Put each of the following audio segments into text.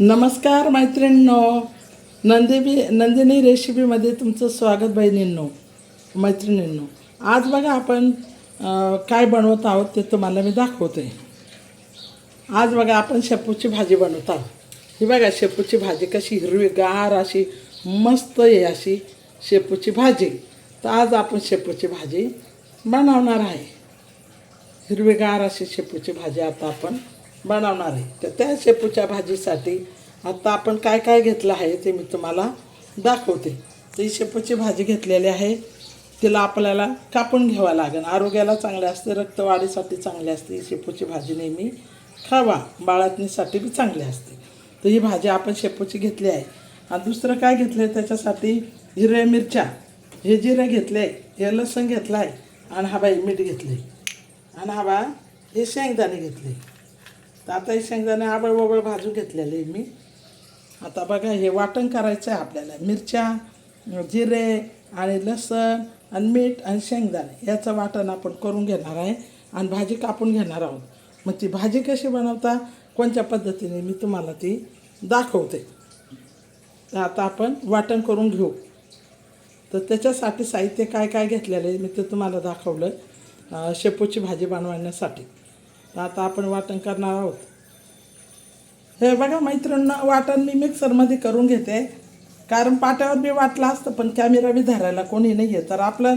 नमस्कार मैत्रिणींनो. नंदिबी नंदिनी रेसिपीमध्ये तुमचं स्वागत बहिणींनो मैत्रिणींनो. आज बघा आपण काय बनवत आहोत ते तुम्हाला मी दाखवते. आज बघा आपण शेपूची भाजी बनवत आहोत. ही बघा शेपूची भाजी कशी हिरवीगार अशी मस्त आहे अशी शेपूची भाजी. तर आज आपण शेपूची भाजी बनवणार आहे. हिरवीगार अशी शेपूची भाजी आता आपण बनवणार आहे. तर त्या शेपूच्या भाजीसाठी आता आपण काय काय घेतलं आहे ते मी तुम्हाला दाखवते. तर ही शेपूची भाजी घेतलेली आहे. तिला आपल्याला कापून घ्यावं लागेल. आरोग्याला चांगले असते रक्तवाढीसाठी चांगली असते. ही शेपूची भाजी नेहमी खावा. बाळातणीसाठी बी चांगली असते. तर ही भाजी आपण शेपूची घेतली आहे. आणि दुसरं काय घेतलं आहे त्याच्यासाठी? हिरव्या मिरच्या. हे जिरे घेतले हे लसण घेतलं आहे आणि हा बाई मीठ घेतले आणि हा बा हे शेंगदाणे घेतले. तर आता हे शेंगदाणे आबळ वबळ भाजून घेतलेले मी. आता बघा हे वाटण करायचं आहे आपल्याला. मिरच्या जिरे आणि लसण आणि मीठ आणि शेंगदाणे याचं वाटण आपण करून घेणार आहे आणि भाजी कापून घेणार आहोत. मग ती भाजी कशी बनवता कोणत्या पद्धतीने मी तुम्हाला ती दाखवते. तर आता आपण वाटण करून घेऊ. तर त्याच्यासाठी साहित्य काय काय घेतलेलं आहे मी ते तुम्हाला दाखवलं. शेपूची भाजी बनवण्यासाठी. तर आता आपण वाटण करणार आहोत. हे बघा मैत्रिणींना वाटण मी मिक्सरमध्ये करून घेते. कारण पाट्यावर मी वाटलं असतं पण कॅमेरा बी धरायला कोणी नाही आहे. तर आपलं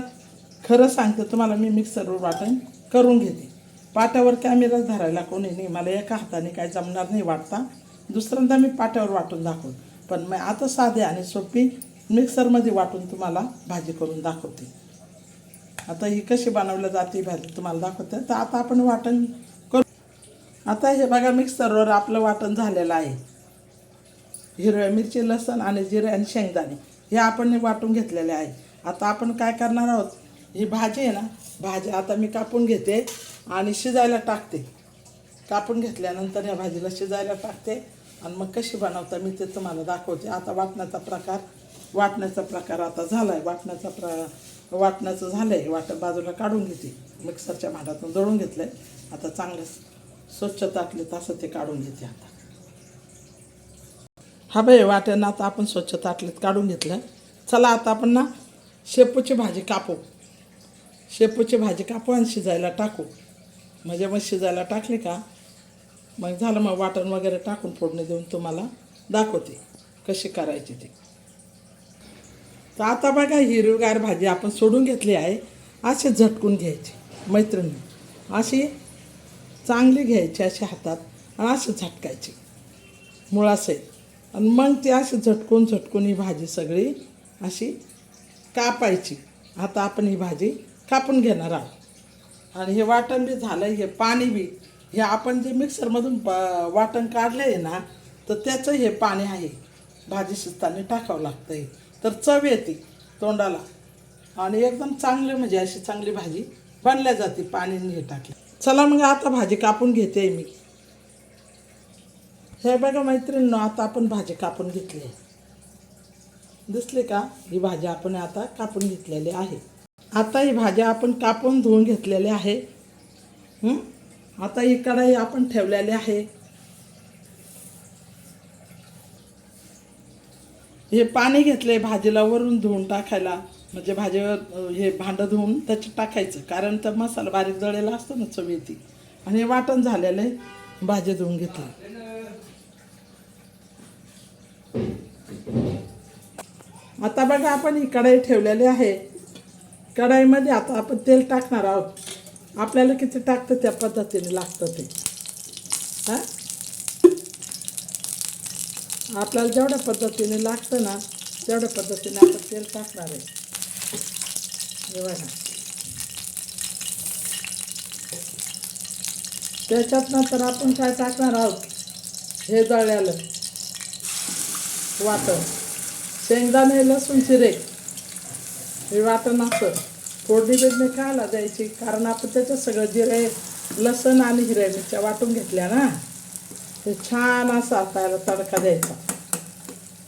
खरं सांगते तुम्हाला मी मिक्सरवर वाटण करून घेते. पाट्यावर कॅमेरा धरायला कोणी नाही. मला एका हाताने काय जमणार नाही वाटता. दुसऱ्यांदा मी पाट्यावर वाटून दाखवून पण मग आता साधे आणि सोपी मिक्सरमध्ये वाटून तुम्हाला भाजी करून दाखवते. आता ही कशी बनवलं जाते भाजी तुम्हाला दाखवते. तर आता आपण वाटण आता हे बघा मिक्सरवर आपलं वाटण झालेलं आहे. हिरव्या मिरची लसण आणि जिरे आणि शेंगदाणे हे आपण वाटून घेतलेले आहे. आता आपण काय करणार आहोत? ही भाजी आहे ना भाजी आता मी कापून घेते आणि शिजायला टाकते. कापून घेतल्यानंतर या भाजीला शिजायला टाकते आणि मग कशी बनवता मी ते तुम्हाला दाखवते. आता वाटण्याचा प्रकार वाटण्याचा प्रकार आता झाला आहे वाटण्याचा प्र वाटण्याचं झालं आहे वाटण बाजूला काढून घेते. मिक्सरच्या भांड्यातून दळून घेतलं आहे आता चांगलंच स्वच्छ टाकले तसं ते काढून घेते आता. हा बाई वाट्यानं आता आपण स्वच्छ ताटलीत काढून घेतलं. चला आता आपण ना शेपूची भाजी कापू. शेपूची भाजी कापू आणि शिजायला टाकू. म्हणजे मग शिजायला टाकली का मग झालं मग वाटण वगैरे टाकून फोडणी देऊन तुम्हाला दाखवते कशी करायची ती. तर आता बघा हिरवीगार भाजी आपण सोडून घेतली आहे. असे झटकून घ्यायची मैत्रिणी. अशी चांगली घ्यायची अशी हातात आणि अशी झटकायची. मुळासहित. आणि मग ती अशी झटकून झटकून ही भाजी सगळी अशी कापायची. आता आपण ही भाजी कापून घेणार आहोत. आणि हे वाटण बी झालं हे पाणी बी. हे आपण जे मिक्सरमधून प वाटण काढलं आहे ना तर त्याचं हे पाणी आहे. भाजी शिजताना टाकावं लागतं हे तर चव येते तोंडाला. आणि एकदम चांगली म्हणजे अशी चांगली भाजी बनल्या जाते पाणीने हे टाकलं. चला मग आता भाजी कापून घेते मी. हे बघा मैत्रिणींनो आता आपण भाजी कापून घेतली आहे. दिसली का? ही भाजी आपण आता कापून घेतलेली आहे. आता ही भाजी आपण कापून धुवून घेतलेली आहे. आता ही कढाई आपण ठेवलेली आहे. हे पाणी घेतले भाजीला वरून धुवून टाकायला. म्हणजे भाजीवर हे भांडं धुवून त्याच्यात टाकायचं. कारण तर मसाला बारीक जळलेला असतो ना चव येते आणि हे वाटण झालेलं आहे. भाजी धुवून घेतली. आता बघा आपण ही कढाई ठेवलेली आहे. कढाईमध्ये आता आपण तेल टाकणार आहोत. आपल्याला किती टाकतं त्या पद्धतीने लागतं ते. हां? आपल्याला जेवढ्या पद्धतीने लागतं ना तेवढ्या पद्धतीने आपण तेल टाकणार आहे. हे बघा. त्याच्यात नंतर आपण काय टाकणार आहोत? हे जळल्यालं वाटण. शेंगदाणे लसूण चिरे हे वाटण असं फोडणी बिडणी खायला द्यायची कारण आपण त्याच्यात सगळं जिरे लसण आणि हिरे मिरच्या वाटून घेतल्या ना. ते छान असा आता याला तडका द्यायचा.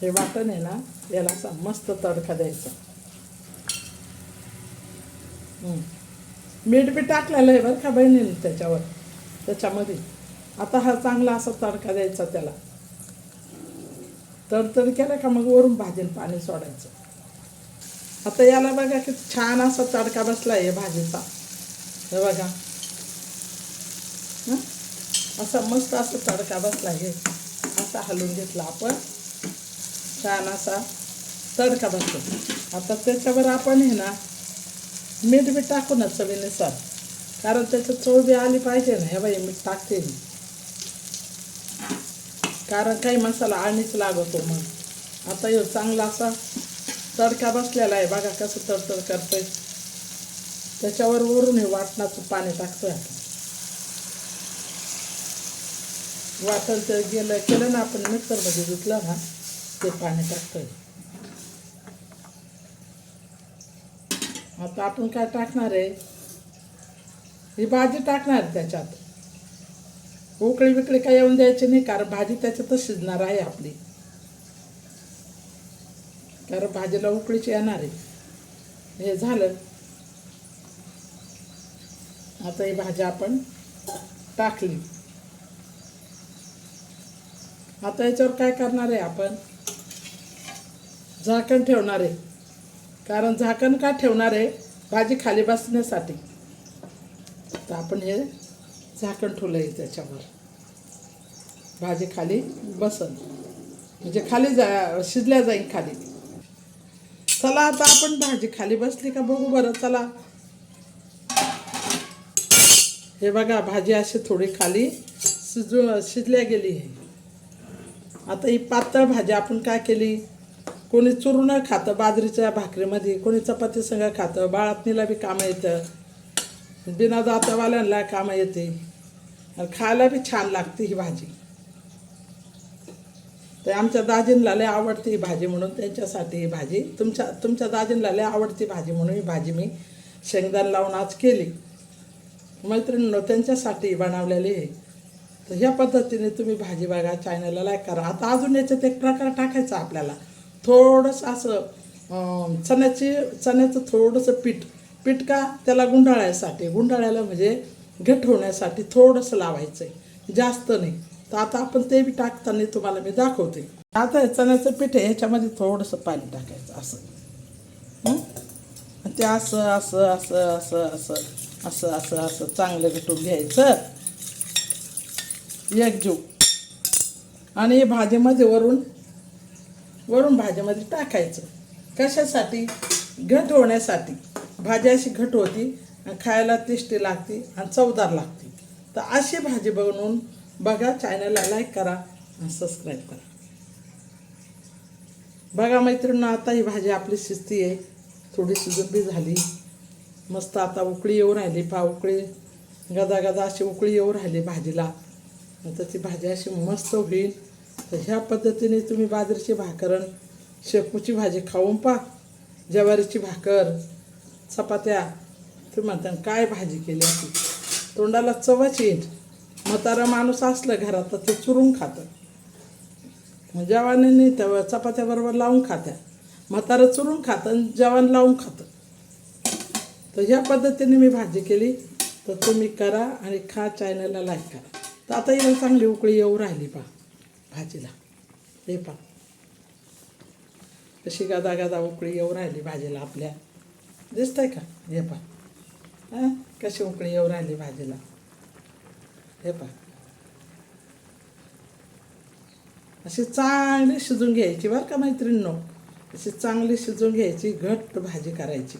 हे वाटण आहे ना याला असा मस्त तडका द्यायचा. मीठ बी टाकलेलं आहे बरं का बहिणीने त्याच्यावर त्याच्यामध्ये. आता हा चांगला असा तडका द्यायचा त्याला. तडतड केलं का मग वरून भाजीन पाणी सोडायचं. आता याला बघा की छान असा तडका बसला आहे भाजीचा. हे बघा. असा मस्त असा तडका बसला आहे. असा हलवून घेतला आपण. छान असा तडका बसतो आता त्याच्यावर आपण हे ना मीठ बी टाकू ना चवीनुसार. कारण त्याचं चव बी आली पाहिजे ना हे बाई मीठ टाकते मी. कारण काही मसाला आणीच लागतो मग. आता येऊ चांगला असा तडका बसलेला आहे बघा कसं तडतड करतोय. त्याच्यावर वरून हे वाटणाचं पाणी टाकतोय आपण. वाटण तर गेलं केलं ना आपण मिक्सरमध्ये धुतलं ना ते पाणी टाकतोय. आता आपण काय टाकणार आहे? ही भाजी टाकणार आहे त्याच्यात. उकळी विकळी काय येऊन द्यायची नाही कारण भाजी त्याच्यातच शिजणार आहे आपली. कारण भाजीला उकळीची येणार आहे. हे झालं. आता ही भाजी आपण टाकली. आता याच्यावर काय करणार आहे आपण? झाकण ठेवणार आहे. कारण झाकण का ठेवणार आहे? भाजी खाली बसण्यासाठी. तर आपण हे झाकण ठेवलं आहे त्याच्यावर. भाजी खाली बसन. म्हणजे खाली जा शिजल्या जाईल खाली. चला आता आपण भाजी खाली बसली का बघू बरं चला. हे बघा भाजी अशी थोडी खाली शिजू शिजल्या गेली आहे. आता ही पातळ भाजी आपण काय केली? कोणी चुरून खातं बाजरीच्या भाकरीमध्ये कोणी चपाती संग खातं बाळातनीला बी कामं येतं. बिना दातावाल्यांना कामं येते. आणि खायला बी छान लागते ही भाजी. तर आमच्या दाजींला लय आवडते ही भाजी म्हणून त्यांच्यासाठी ही भाजी. तुमच्या तुमच्या दाजींला लय आवडती भाजी म्हणून ही भाजी मी शेंगदाण लावून आज केली. मैत्रिणींनो त्यांच्यासाठी बनवलेली आहे. तर ह्या पद्धतीने तुम्ही भाजी बघा चॅनलला लाईक करा. आता अजून याच्यात एक प्रकार टाकायचा आपल्याला. थोडंसं असं चण्याची चण्याचं थोडंसं पीठ पीठ का त्याला गुंडाळायसाठी गुंडाळायला म्हणजे घट होण्यासाठी थोडंसं लावायचं आहे जास्त नाही. तर आता आपण ते बी टाकताना तुम्हाला मी दाखवते. आता चण्याचं पीठ आहे ह्याच्यामध्ये थोडंसं पाणी टाकायचं असं. ते असं असं असं असं असं असं असं असं चांगलं घटून घ्यायचं. एक जीव. आणि भाजीमध्ये वरून वरून भाज्यामध्ये टाकायचं. कशासाठी? घट होण्यासाठी. भाजी अशी घट होती आणि खायला टेस्टी लागते आणि चवदार लागते. तर अशी भाजी बनवून बघा चॅनलला लाईक करा आणि सबस्क्राईब करा. बघा मैत्रिणी आता ही भाजी आपली शिजती आहे. थोडी शिजून झाली. मस्त आता उकळी येऊ राहिली. पा उकळी गदा गदा अशी उकळी येऊ राहिली भाजीला. नंतर ती भाजी अशी मस्त होईल. तर ह्या पद्धतीने तुम्ही बाजरीची भाकरण शेपूची भाजी खाऊन पा ज्वारीची भाकर चपात्या तुम्ही म्हणता काय भाजी केली अशी तोंडाला चवच येईल. म्हातारा माणूस असलं घरात तर ते चुरून खातं. जेवणाने तेव्हा चपात्याबरोबर लावून खात्या. म्हातारं चुरून खातं आणि जेवण लावून खातं. तर ह्या पद्धतीने मी भाजी केली. तर तुम्ही करा आणि खा चॅनलला लाईक करा. तर आता येऊन चांगली उकळी येऊ राहिली पहा. भाजीला. हे पा तशी गादा गादा उकळी येऊ राहिली भाजीला आपल्या. दिसतंय का? हे पा हां? कशी उकळी येऊ राहिली भाजीला. हे पा अशी चांगली शिजून घ्यायची बरं का मैत्रिणींनो. अशी चांगली शिजून घ्यायची घट्ट भाजी करायची.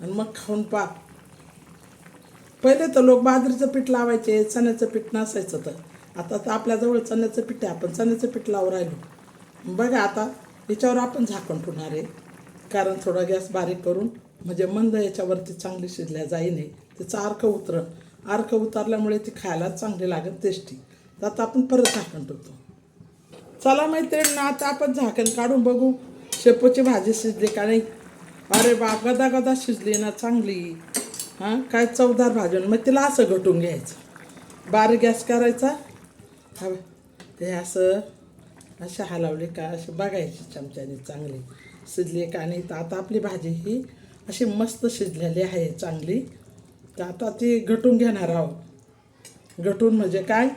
आणि मग खाऊन पा पहिले तर लोक बाजरीचं पीठ लावायचे चण्याचं पीठ नसायचं तर. आता तर आपल्याजवळ चण्याचं पीठ आहे. आपण चण्याचं पीठ लावून राहिलो. बघा आता याच्यावर आपण झाकण ठेवणार आहे. कारण थोडा गॅस बारीक करून म्हणजे मंद याच्यावरती चांगली शिजल्या जाई नाही त्याचं अर्क उतरण अर्क उतरल्यामुळे ती खायला चांगली लागत टेस्टी तर आता आपण परत झाकण ठेवतो. चला मैत्रिणींना आता आपण झाकण काढून बघू. शेपूची भाजी शिजली का नाही? अरे बा गदा गदा शिजली ना चांगली. हां काय चवदार भाजून मग तिला असं घटून घ्यायचं. बारीक गॅस करायचा. हा ते असं अशा हलवले का अशी बघायची चमच्याने चांगली. शिजली का नाही तर आता आपली भाजी ही अशी मस्त शिजलेली आहे चांगली. तर आता ती घटून घेणार आहोत. घटून म्हणजे काय?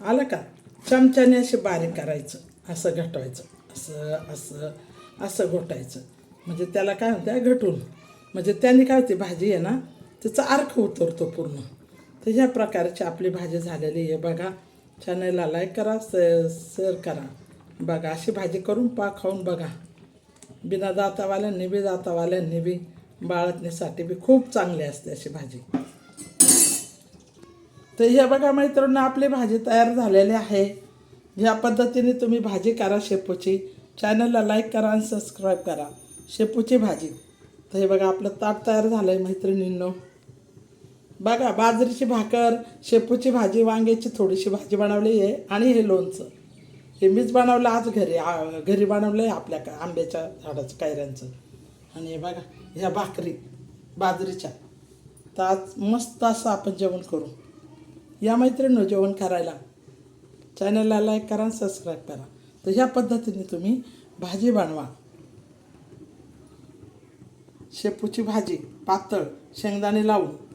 आलं का? चमच्याने असे बारीक करायचं असं घटवायचं असं असं असं घोटायचं. म्हणजे त्याला काय म्हणते घटून. म्हणजे त्याने काय होते भाजी आहे ना त्याचा अर्क उतरतो पूर्ण. तर ह्या प्रकारची आपली भाजी झालेली आहे. बघा चॅनलला लाईक करा स शेअर करा. बघा अशी भाजी करून पा खाऊन बघा. बिना दातावाल्यांनी बी दातावाल्यांनी बी बाळतणीसाठी बी खूप चांगली असते अशी भाजी. तर हे बघा मैत्रिणी आपली भाजी तयार झालेली आहे. ह्या पद्धतीने तुम्ही भाजी करा शेपूची. चॅनलला लाईक करा आणि सबस्क्राईब करा. शेपूची भाजी. तर हे बघा आपलं ताट तयार झालं आहे मैत्रिणींनो. बघा बाजरीची भाकर शेपूची भाजी वांग्याची थोडीशी भाजी बनवली आहे आणि हे लोणचं. हे मीच बनवलं आज घरी घरी बनवलं आहे आपल्या का आंब्याच्या झाडाचं कैऱ्यांचं. आणि हे बघा ह्या भाकरी बाजरीच्या. तर आज मस्त असं आपण जेवण करू. या मैत्रिणी जेवण करायला. चॅनलला लाईक करा आणि सबस्क्राईब करा. तर ह्या पद्धतीने तुम्ही भाजी बनवा. शेपूची भाजी पातळ शेंगदाणे लावून.